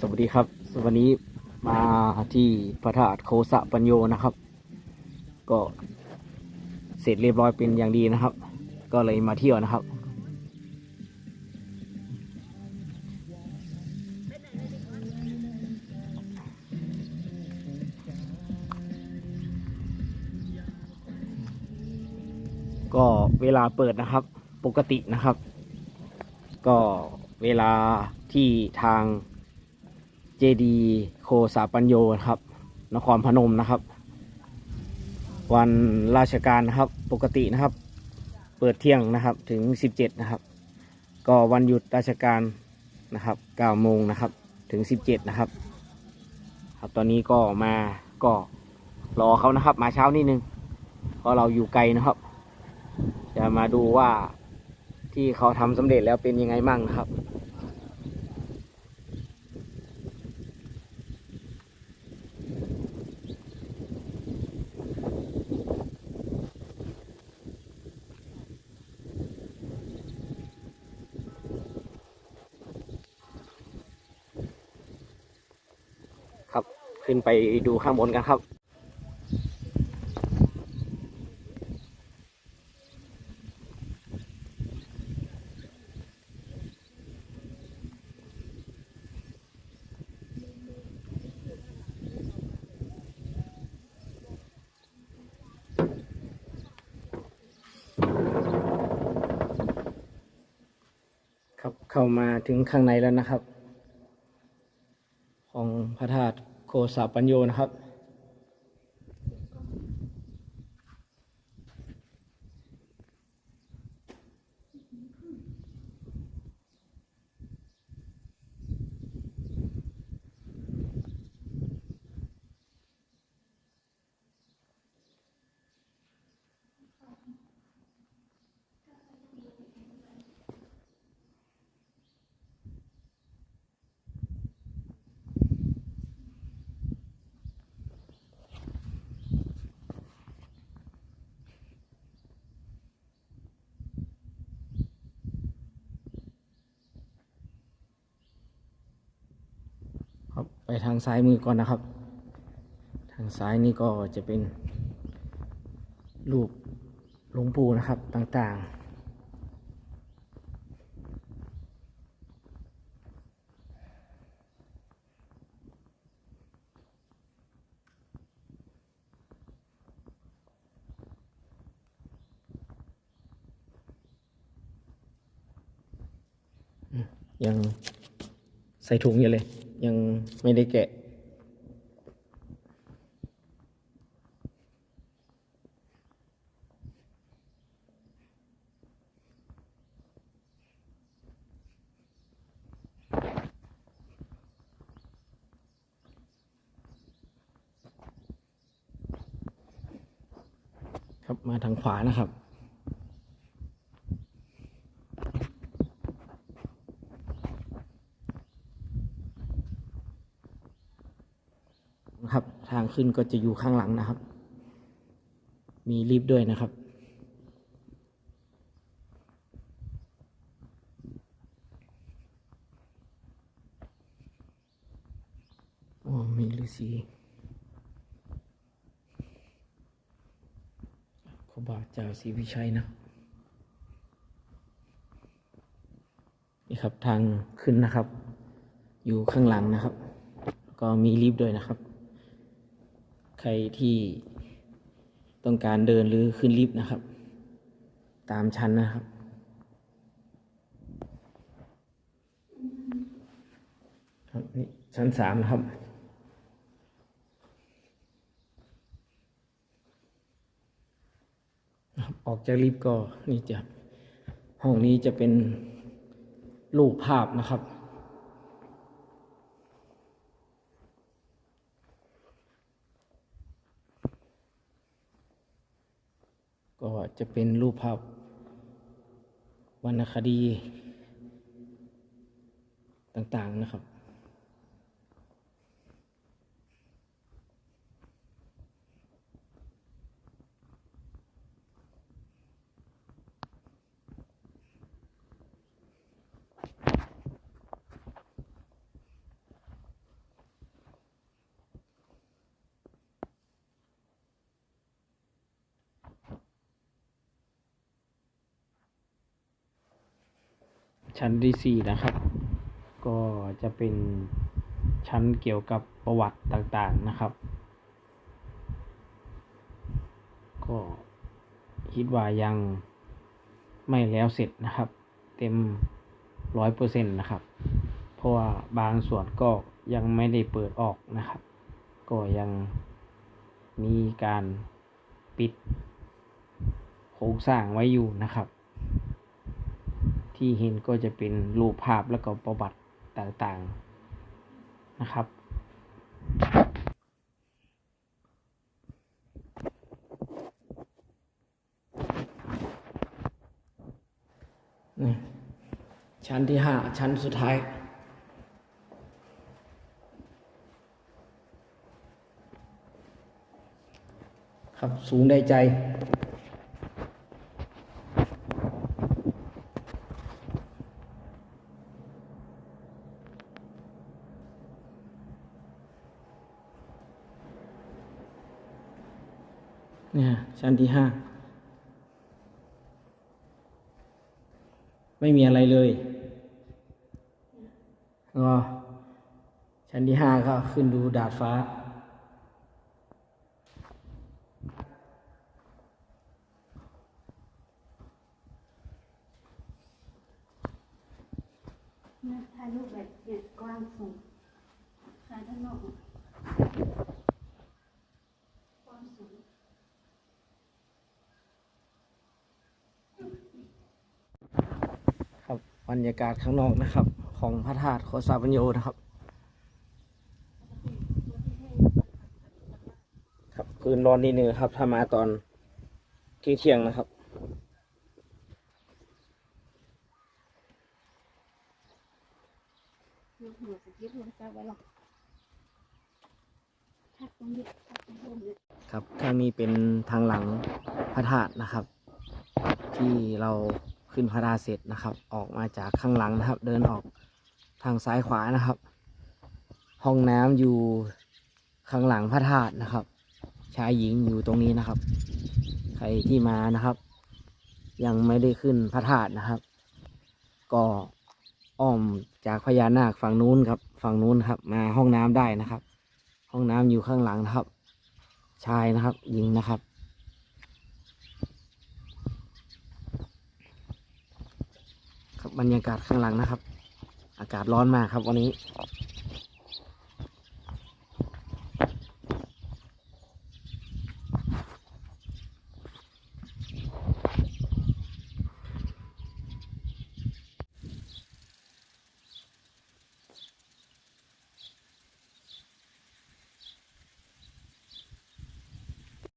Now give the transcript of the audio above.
สวัสดีครับ วันนี้มาที่พระธาตุโคสะปัญโยนะครับ ก็เสร็จเรียบร้อยเป็นอย่างดีนะครับ ก็เลยมาเที่ยวนะครับ ก็เวลาเปิดนะครับปกตินะครับ ก็เวลาที่ทาง จดีโคสาปัญโยนะครับ นครพนมนะครับ วันราชการนะครับปกตินะครับ เปิดเที่ยงนะครับถึง 17 นะครับ ก็วันหยุดราชการนะครับ9โมงนะครับถึง 17 นะครับ ครับตอนนี้ก็มาก็รอเขานะครับ มาเช้านิดนึงเพราะเราอยู่ไกลนะครับ จะมาดูว่าที่เขาทำสำเร็จแล้วเป็นยังไงมั่งนะครับ ครับ ขึ้นไปดูข้างบนกันครับครับเข้ามาถึงข้างในแล้วนะครับ ของพระธาตุ โคสาปัญโยนะครับ ไปทางซ้ายมือก่อนนะครับ ทางซ้ายนี่ก็จะเป็นรูปหลวงปู่นะครับต่างๆยังใส่ถุงอยู่เลย ยังไม่ได้แกะ ครับมาทางขวานะครับ นะครับ ทางขึ้นก็จะอยู่ข้างหลังนะครับ มีลิฟต์ด้วยนะครับ โอ๋อมีฤาษีขบาเจ้าศรีวิชัยนะนี่ครับทางขึ้นนะครับ อยู่ข้างหลังนะครับ ก็มีลิฟต์ด้วยนะครับ ใครที่ต้องการเดินหรือขึ้นลิฟต์นะครับ ตามชั้นนะครับครับนี่ชั้นสามนะครับนะครับออกจากลิฟต์ก็นี่จะห้องนี้จะเป็นรูปภาพนะครับ ก็จะเป็นรูปภาพวรรณคดีต่างๆนะครับ ชั้นที่สี่นะครับ ก็จะเป็นชั้นเกี่ยวกับประวัติต่างๆนะครับ ก็คิดว่ายังไม่แล้วเสร็จนะครับ เต็มร้อยเปอร์เซ็นต์นะครับ เพราะว่าบางส่วนก็ยังไม่ได้เปิดออกนะครับ ก็ยังมีการปิดโครงสร้างไว้อยู่นะครับ ที่เห็นก็จะเป็นรูปภาพแล้วก็ประวัติต่างๆนะครับ ชั้นที่ห้าชั้นสุดท้ายครับสูงได้ใจ เนี่ยชั้นที่ห้าไม่มีอะไรเลยก็ชั้นที่ห้าก็ขึ้นดูดาดฟ้า เนี่ยถ่ายรูปแบบเนี่ยกว้างสูงถ่ายด้านนอกอะกว้างสูง ครั บบรรยากาศข้างนอกนะครับ ของพระธาตุโคสาปัญโยนะครับ ครับคืนร้อนนิดนึงครับ ถ้ามาตอนเที่ยงเที่ยงๆนะครับหัวหัวสกิปหัวซาไว้หรอกทักตรงนี้ทักตรงบนเนี่ยครับข้างนี้เป็นทางหลังพระธาตุนะครับ ที่เรา ขึ้นพระธาเสร็จนะครับ ออกมาจากข้างหลังนะครับ เดินออกทางซ้ายขวานะครับ ห้องน้ำอยู่ข้างหลังพระธาตุนะครับ ชายหญิงอยู่ตรงนี้นะครับ ใครที่มานะครับ ยังไม่ได้ขึ้นพระธาตุนะครับ ก็อ้อมจากพญานาคฝั่งนู้นครับ ฝั่งนู้นครับ มาห้องน้ำได้นะครับ ห้องน้ำอยู่ข้างหลังนะครับ ชายนะครับหญิงนะครับ ครับบรรยากาศข้างหลังนะครับ อากาศร้อนมากครับวันนี้